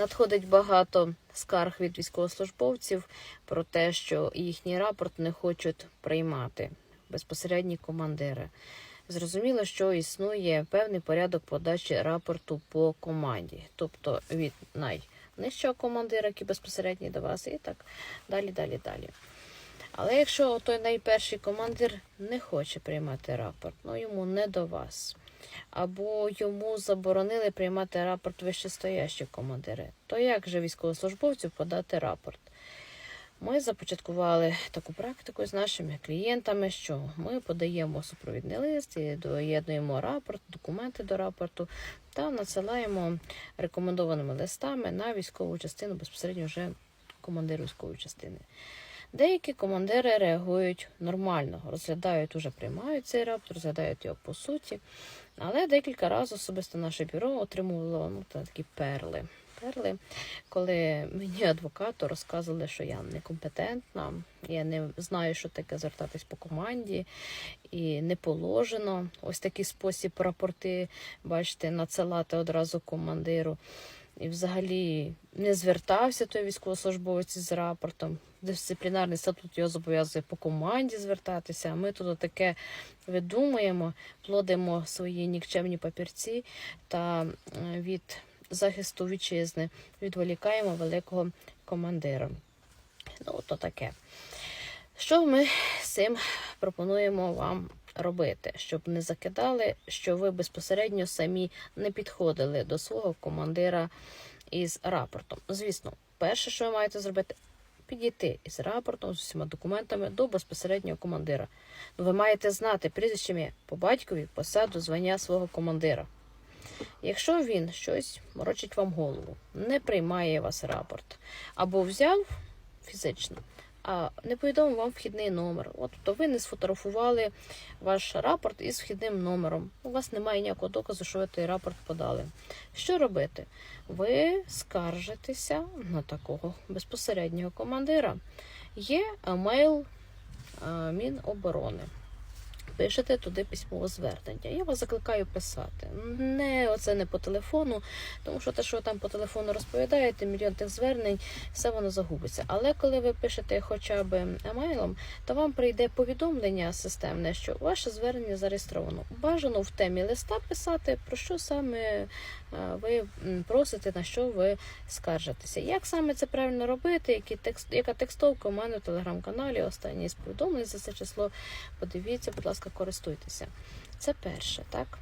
Надходить багато скарг від військовослужбовців про те, що їхній рапорт не хочуть приймати безпосередні командири. Зрозуміло, що існує певний порядок подачі рапорту по команді, тобто від найнижчого командира, який безпосередньо до вас, і так далі, далі, далі. Але якщо той найперший командир не хоче приймати рапорт, ну йому не до вас, або йому заборонили приймати рапорт вищестоящі командири, то як же військовослужбовцю подати рапорт? Ми започаткували таку практику з нашими клієнтами, що ми подаємо супровідний лист, і доєднуємо рапорт, документи до рапорту та надсилаємо рекомендованими листами на військову частину безпосередньо вже командиру військової частини. Деякі командири реагують нормально, розглядають, уже приймають цей рапорт, розглядають його по суті. Але декілька разів особисто наше бюро отримувало ну, такі перли. Перли, коли мені адвокату розказували, що я некомпетентна, я не знаю, що таке звертатись по команді, і не положено ось такий спосіб рапорти, бачите, надсилати одразу командиру. І взагалі не звертався той військовослужбовець з рапортом. Дисциплінарний статут його зобов'язує по команді звертатися. А ми тут таке видумуємо, плодимо свої нікчемні папірці та е, від захисту вітчизни відволікаємо великого командира. Ну, то таке. Що ми з цим пропонуємо вам робити, щоб не закидали, що ви безпосередньо самі не підходили до свого командира із рапортом. Звісно, перше, що ви маєте зробити, підійти із рапортом, з усіма документами до безпосереднього командира. Ну, ви маєте знати прізвище по батькові, посаду, звання свого командира. Якщо він щось морочить вам голову, не приймає вас рапорт, або взяв фізично, а не повідомив вам вхідний номер. От то ви не сфотографували ваш рапорт із вхідним номером. У вас немає ніякого доказу, що ви той рапорт подали. Що робити? Ви скаржитеся на такого безпосереднього командира. Є емейл е, Міноборони. Пишете туди письмове звернення. Я вас закликаю писати. Не оце не по телефону, тому що те, що ви там по телефону розповідаєте, мільйон тих звернень, все воно загубиться. Але коли ви пишете хоча б емейлом, то вам прийде повідомлення системне, що ваше звернення зареєстровано. Бажано в темі листа писати, про що саме е, ви просите, на що ви скаржитеся. Як саме це правильно робити? Які текст, яка текстовка у мене в телеграм-каналі? Останні повідомлень за це число. Подивіться, будь ласка, користуйтеся. Це перше, так?